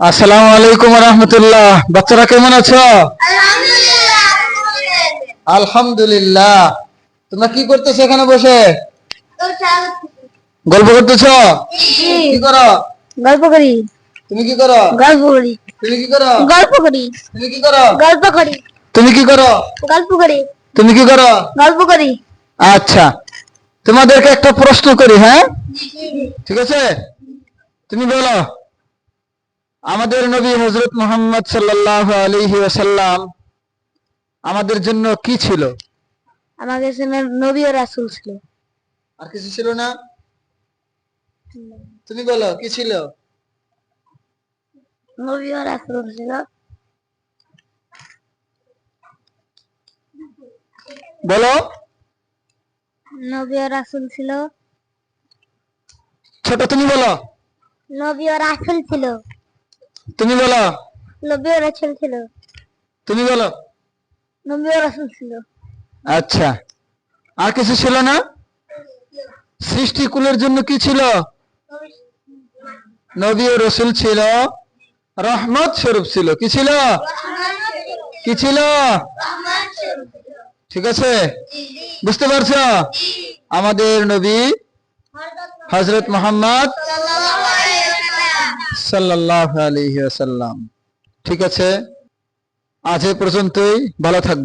আসসালামু আলাইকুম রহমতুল্লাহ। বাচ্চারা কেমন আছো? আলহামদুলিল্লাহ। তোমরা কি করতেছো এখানে বসে? গল্প করতেছো? কি করো? গল্প করি। তুমি কি করো? গল্প করি। তুমি কি করো? গল্প করি। তুমি কি করো? গল্প করি। তুমি কি করো? গল্প করি। তুমি কি করো? গল্প করি। আচ্ছা। তোমাদেরকে একটা প্রশ্ন করি হ্যাঁ? ঠিক আছে? তুমি বলো। আমাদের নবী হজরত মোহাম্মদ সাল্লাল্লাহু আলাইহি ওয়াসাল্লাম আমাদের জন্য কি ছিল? আমার কাছে নবী ও রাসুল ছিল। আর কিছু ছিল না? তুমি বলো কি ছিল? নবী ও রাসুল ছিল। বলো। নবী ও রাসুল ছিল। ছোট তুমি বলো। নবী ও রাসুল ছিল। তুমি বলো। নবী রাসুল ছিল তুমি বলো। নবী রাসুল ছিল আচ্ছা। আর কিছু ছিল না? সৃষ্টিকুলের জন্য কি ছিল? নবী ও রসুল ছিল। রহমত স্বরূপ ছিল। কি ছিল? কি ছিল? ঠিক আছে? বুঝতে পারছ? আমাদের নবী হজরত মোহাম্মদ সাল্লাহ আলহিহাসাল্লাম ঠিক আছে? আজ এ পর্যন্তই। ভালো থাকবে